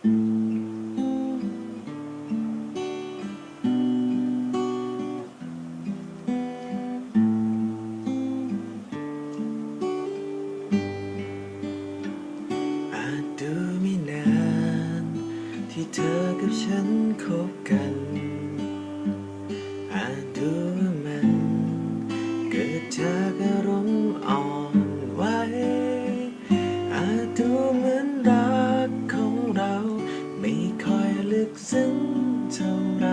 อาจดูไม่นาน ที่เธอกับฉันคบกัน กซึ้งเท่าไร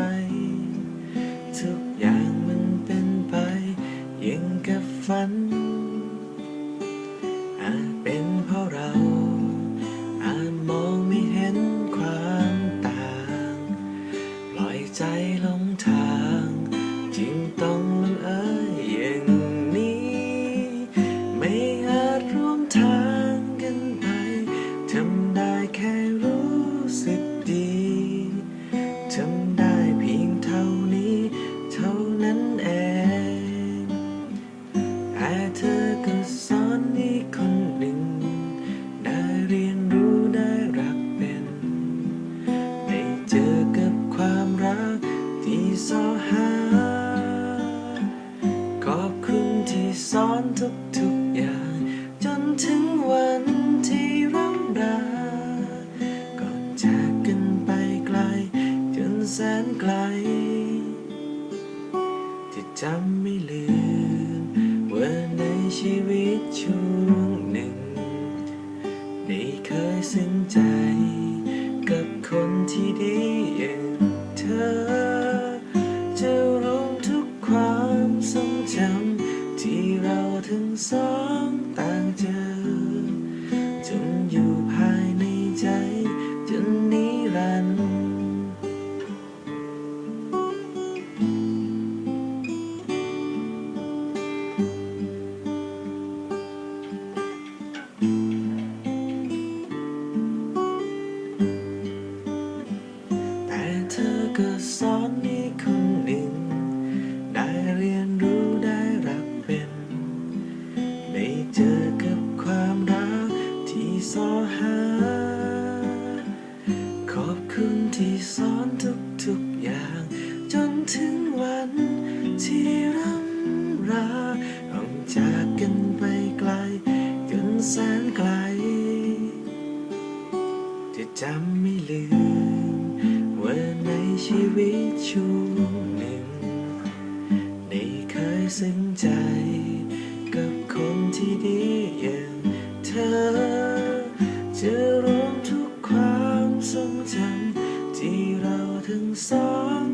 ทุกอย่างมันเป็นไปยังกับฝัน อาจเป็นเพราะเรา อาจมองไม่เห็นความต่าง ปล่อยใจหลงทาง จึงต้องลงเอยอย่างนี้ ไม่อาจร่วมทางกันไปทำได้แค่รู้สึก ถึงวันที่ร่ำราก่อนจากกันไปไกล จนแสนไกลจะจำไม่ลืมว่าในชีวิตช่วงหนึ่ง ได้เคยซึ้งใจ กับคนที่ดีอย่างเธอ จะรวมทุกความทรงจำที่เราทั้งสอง ก็สอนให้คนหนึ่งได้เรียนรู้ได้รักเป็น ได้เจอกับความรักที่สอหา ขอบคุณที่สอนทุกๆอย่าง จนถึงวันที่ร่ำราต้องจากกันไปไกล จนแสนไกล จะจำไม่ลืม ชีวิตช่วงหนึ่ง ได้เคยซึ้งใจ กับคนที่ดีอย่างเธอ จะรวมทุกความทรงจำที่เราทั้งสอง